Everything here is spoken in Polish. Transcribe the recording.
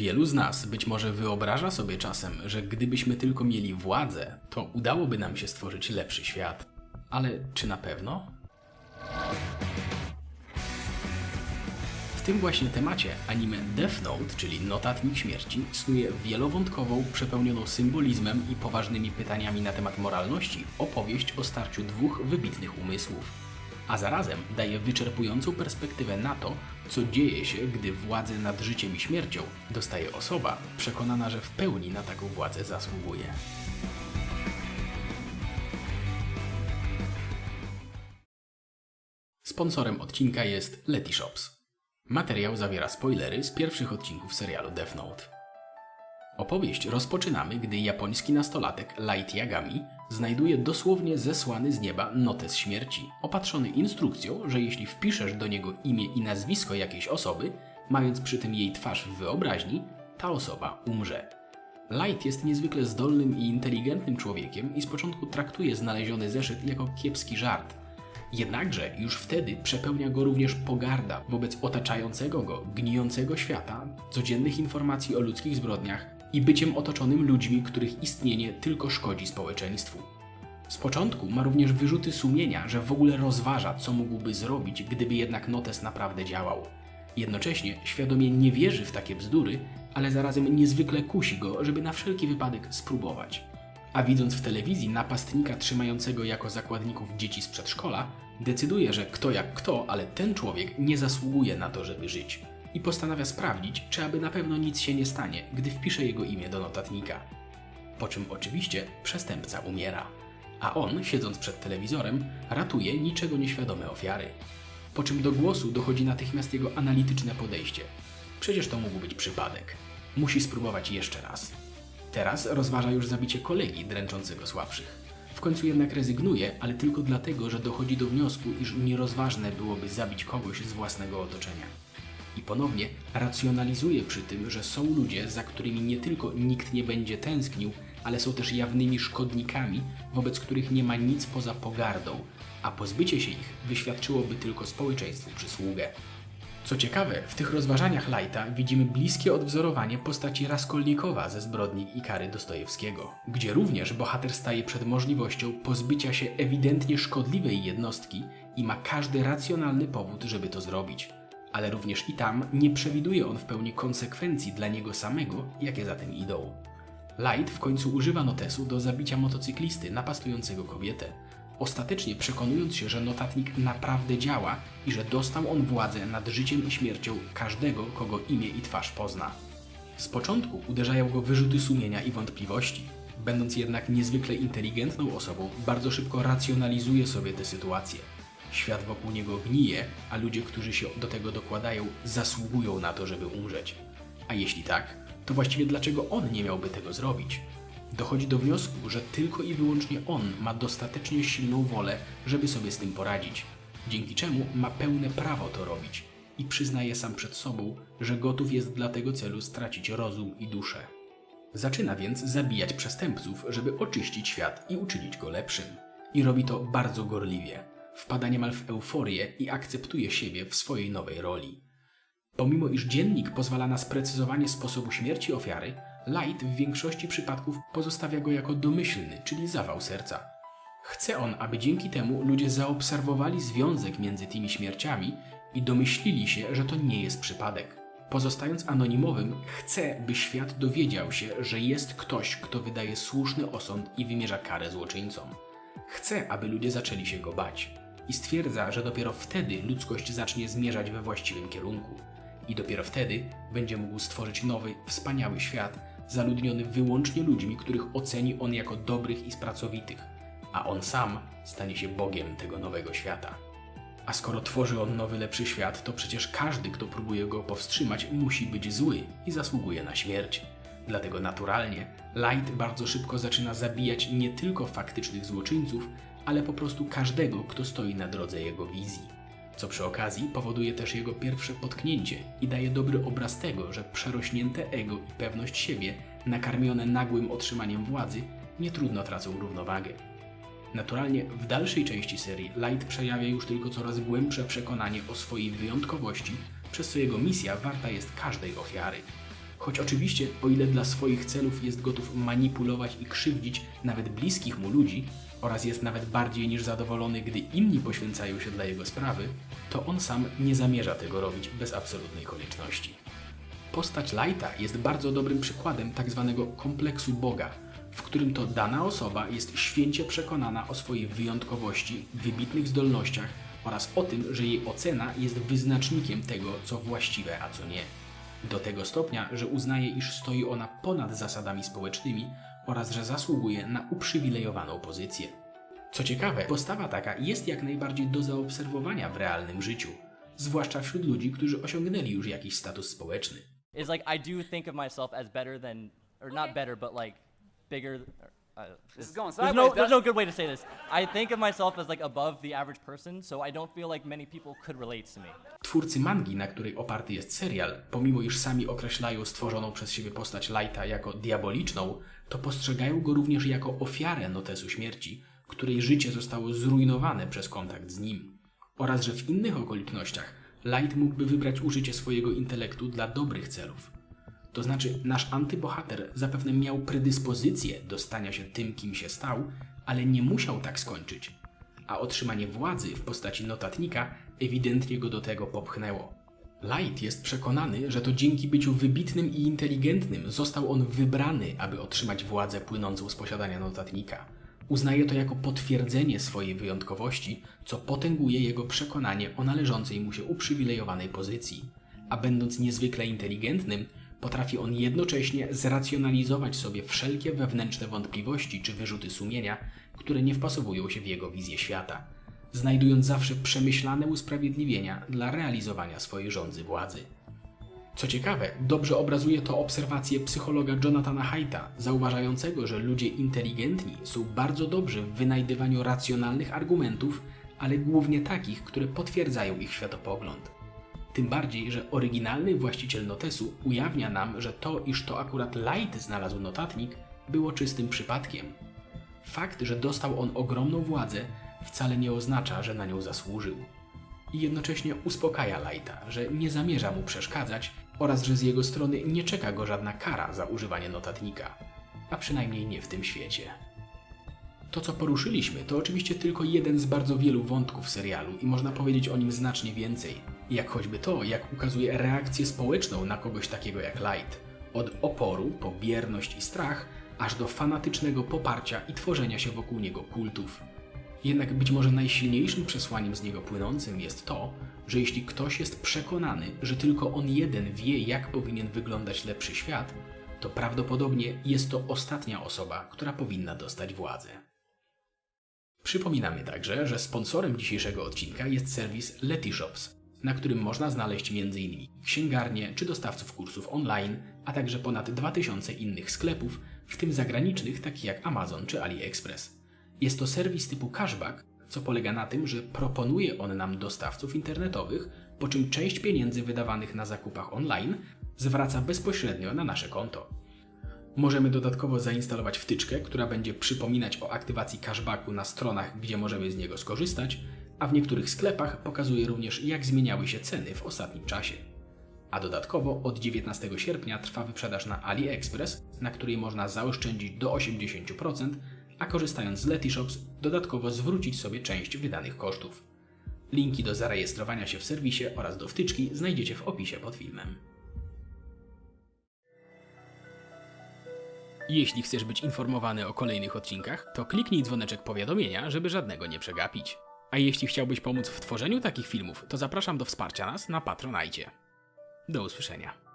Wielu z nas być może wyobraża sobie czasem, że gdybyśmy tylko mieli władzę, to udałoby nam się stworzyć lepszy świat. Ale czy na pewno? W tym właśnie temacie anime Death Note, czyli Notatnik Śmierci, snuje wielowątkową, przepełnioną symbolizmem i poważnymi pytaniami na temat moralności opowieść o starciu dwóch wybitnych umysłów. A zarazem daje wyczerpującą perspektywę na to, co dzieje się, gdy władzę nad życiem i śmiercią dostaje osoba przekonana, że w pełni na taką władzę zasługuje. Sponsorem odcinka jest Letyshops. Materiał zawiera spoilery z pierwszych odcinków serialu Death Note. Opowieść rozpoczynamy, gdy japoński nastolatek Light Yagami znajduje dosłownie zesłany z nieba notes śmierci, opatrzony instrukcją, że jeśli wpiszesz do niego imię i nazwisko jakiejś osoby, mając przy tym jej twarz w wyobraźni, ta osoba umrze. Light jest niezwykle zdolnym i inteligentnym człowiekiem i z początku traktuje znaleziony zeszyt jako kiepski żart. Jednakże już wtedy przepełnia go również pogarda wobec otaczającego go, gnijącego świata, codziennych informacji o ludzkich zbrodniach i byciem otoczonym ludźmi, których istnienie tylko szkodzi społeczeństwu. Z początku ma również wyrzuty sumienia, że w ogóle rozważa, co mógłby zrobić, gdyby jednak notes naprawdę działał. Jednocześnie świadomie nie wierzy w takie bzdury, ale zarazem niezwykle kusi go, żeby na wszelki wypadek spróbować. A widząc w telewizji napastnika trzymającego jako zakładników dzieci z przedszkola, decyduje, że kto jak kto, ale ten człowiek nie zasługuje na to, żeby żyć. I postanawia sprawdzić, czy aby na pewno nic się nie stanie, gdy wpisze jego imię do notatnika. Po czym oczywiście przestępca umiera. A on, siedząc przed telewizorem, ratuje niczego nieświadome ofiary. Po czym do głosu dochodzi natychmiast jego analityczne podejście. Przecież to mógł być przypadek. Musi spróbować jeszcze raz. Teraz rozważa już zabicie kolegi dręczącego słabszych. W końcu jednak rezygnuje, ale tylko dlatego, że dochodzi do wniosku, iż nierozważne byłoby zabić kogoś z własnego otoczenia. I ponownie racjonalizuje przy tym, że są ludzie, za którymi nie tylko nikt nie będzie tęsknił, ale są też jawnymi szkodnikami, wobec których nie ma nic poza pogardą, a pozbycie się ich wyświadczyłoby tylko społeczeństwu przysługę. Co ciekawe, w tych rozważaniach Lighta widzimy bliskie odwzorowanie postaci Raskolnikowa ze zbrodni i kary Dostojewskiego, gdzie również bohater staje przed możliwością pozbycia się ewidentnie szkodliwej jednostki i ma każdy racjonalny powód, żeby to zrobić. Ale również i tam nie przewiduje on w pełni konsekwencji dla niego samego, jakie za tym idą. Light w końcu używa notesu do zabicia motocyklisty napastującego kobietę, ostatecznie przekonując się, że notatnik naprawdę działa i że dostał on władzę nad życiem i śmiercią każdego, kogo imię i twarz pozna. Z początku uderzają go wyrzuty sumienia i wątpliwości. Będąc jednak niezwykle inteligentną osobą, bardzo szybko racjonalizuje sobie tę sytuację. Świat wokół niego gnije, a ludzie, którzy się do tego dokładają, zasługują na to, żeby umrzeć. A jeśli tak, to właściwie dlaczego on nie miałby tego zrobić? Dochodzi do wniosku, że tylko i wyłącznie on ma dostatecznie silną wolę, żeby sobie z tym poradzić, dzięki czemu ma pełne prawo to robić i przyznaje sam przed sobą, że gotów jest dla tego celu stracić rozum i duszę. Zaczyna więc zabijać przestępców, żeby oczyścić świat i uczynić go lepszym. I robi to bardzo gorliwie. Wpada niemal w euforię i akceptuje siebie w swojej nowej roli. Pomimo iż dziennik pozwala na sprecyzowanie sposobu śmierci ofiary, Light w większości przypadków pozostawia go jako domyślny, czyli zawał serca. Chce on, aby dzięki temu ludzie zaobserwowali związek między tymi śmierciami i domyślili się, że to nie jest przypadek. Pozostając anonimowym, chce, by świat dowiedział się, że jest ktoś, kto wydaje słuszny osąd i wymierza karę złoczyńcom. Chce, aby ludzie zaczęli się go bać. I stwierdza, że dopiero wtedy ludzkość zacznie zmierzać we właściwym kierunku. I dopiero wtedy będzie mógł stworzyć nowy, wspaniały świat, zaludniony wyłącznie ludźmi, których oceni on jako dobrych i spracowitych, a on sam stanie się Bogiem tego nowego świata. A skoro tworzy on nowy, lepszy świat, to przecież każdy, kto próbuje go powstrzymać, musi być zły i zasługuje na śmierć. Dlatego naturalnie Light bardzo szybko zaczyna zabijać nie tylko faktycznych złoczyńców, ale po prostu każdego, kto stoi na drodze jego wizji co przy okazji powoduje też jego pierwsze potknięcie i daje dobry obraz tego, że przerośnięte ego i pewność siebie, nakarmione nagłym otrzymaniem władzy, nie trudno tracą równowagę. Naturalnie w dalszej części serii Light przejawia już tylko coraz głębsze przekonanie o swojej wyjątkowości, przez co jego misja warta jest każdej ofiary. Choć oczywiście, o ile dla swoich celów jest gotów manipulować i krzywdzić nawet bliskich mu ludzi, oraz jest nawet bardziej niż zadowolony, gdy inni poświęcają się dla jego sprawy, to on sam nie zamierza tego robić bez absolutnej konieczności. Postać Lighta jest bardzo dobrym przykładem tak zwanego kompleksu Boga, w którym to dana osoba jest święcie przekonana o swojej wyjątkowości, wybitnych zdolnościach oraz o tym, że jej ocena jest wyznacznikiem tego, co właściwe, a co nie. Do tego stopnia, że uznaje, iż stoi ona ponad zasadami społecznymi oraz że zasługuje na uprzywilejowaną pozycję. Co ciekawe, postawa taka jest jak najbardziej do zaobserwowania w realnym życiu, zwłaszcza wśród ludzi, którzy osiągnęli już jakiś status społeczny. is like I do think of myself as better than, or not better, but like bigger. Uh, This is going there's no, there's no good way to say this. I think of myself as like above the average person, so I don't feel like many people could relate to me. Twórcy mangi, na której oparty jest serial, pomimo iż sami określają stworzoną przez siebie postać Lighta jako diaboliczną, to postrzegają go również jako ofiarę notesu śmierci, której życie zostało zrujnowane przez kontakt z nim. Oraz że w innych okolicznościach Light mógłby wybrać użycie swojego intelektu dla dobrych celów. To znaczy, nasz antybohater zapewne miał predyspozycję do stania się tym, kim się stał, ale nie musiał tak skończyć. A otrzymanie władzy w postaci notatnika ewidentnie go do tego popchnęło. Light jest przekonany, że to dzięki byciu wybitnym i inteligentnym został on wybrany, aby otrzymać władzę płynącą z posiadania notatnika. Uznaje to jako potwierdzenie swojej wyjątkowości, co potęguje jego przekonanie o należącej mu się uprzywilejowanej pozycji. A będąc niezwykle inteligentnym, potrafi on jednocześnie zracjonalizować sobie wszelkie wewnętrzne wątpliwości czy wyrzuty sumienia, które nie wpasowują się w jego wizję świata, znajdując zawsze przemyślane usprawiedliwienia dla realizowania swojej rządzy władzy. Co ciekawe, dobrze obrazuje to obserwacje psychologa Jonathana Haidta, zauważającego, że ludzie inteligentni są bardzo dobrzy w wynajdywaniu racjonalnych argumentów, ale głównie takich, które potwierdzają ich światopogląd. Tym bardziej, że oryginalny właściciel notesu ujawnia nam, że to, iż to akurat Light znalazł notatnik, było czystym przypadkiem. Fakt, że dostał on ogromną władzę, wcale nie oznacza, że na nią zasłużył. I jednocześnie uspokaja Lighta, że nie zamierza mu przeszkadzać oraz że z jego strony nie czeka go żadna kara za używanie notatnika. A przynajmniej nie w tym świecie. To, co poruszyliśmy, to oczywiście tylko jeden z bardzo wielu wątków serialu i można powiedzieć o nim znacznie więcej. Jak choćby to, jak ukazuje reakcję społeczną na kogoś takiego jak Light. Od oporu, po bierność i strach, aż do fanatycznego poparcia i tworzenia się wokół niego kultów. Jednak być może najsilniejszym przesłaniem z niego płynącym jest to, że jeśli ktoś jest przekonany, że tylko on jeden wie, jak powinien wyglądać lepszy świat, to prawdopodobnie jest to ostatnia osoba, która powinna dostać władzę. Przypominamy także, że sponsorem dzisiejszego odcinka jest serwis Letyshops, na którym można znaleźć m.in. księgarnie czy dostawców kursów online, a także ponad 2000 innych sklepów, w tym zagranicznych takich jak Amazon czy AliExpress. Jest to serwis typu cashback, co polega na tym, że proponuje on nam dostawców internetowych, po czym część pieniędzy wydawanych na zakupach online zwraca bezpośrednio na nasze konto. Możemy dodatkowo zainstalować wtyczkę, która będzie przypominać o aktywacji cashbacku na stronach, gdzie możemy z niego skorzystać, a w niektórych sklepach pokazuje również, jak zmieniały się ceny w ostatnim czasie. A dodatkowo od 19 sierpnia trwa wyprzedaż na AliExpress, na której można zaoszczędzić do 80%, a korzystając z Letyshops dodatkowo zwrócić sobie część wydanych kosztów. Linki do zarejestrowania się w serwisie oraz do wtyczki znajdziecie w opisie pod filmem. Jeśli chcesz być informowany o kolejnych odcinkach, to kliknij dzwoneczek powiadomienia, żeby żadnego nie przegapić. A jeśli chciałbyś pomóc w tworzeniu takich filmów, to zapraszam do wsparcia nas na Patronajcie. Do usłyszenia.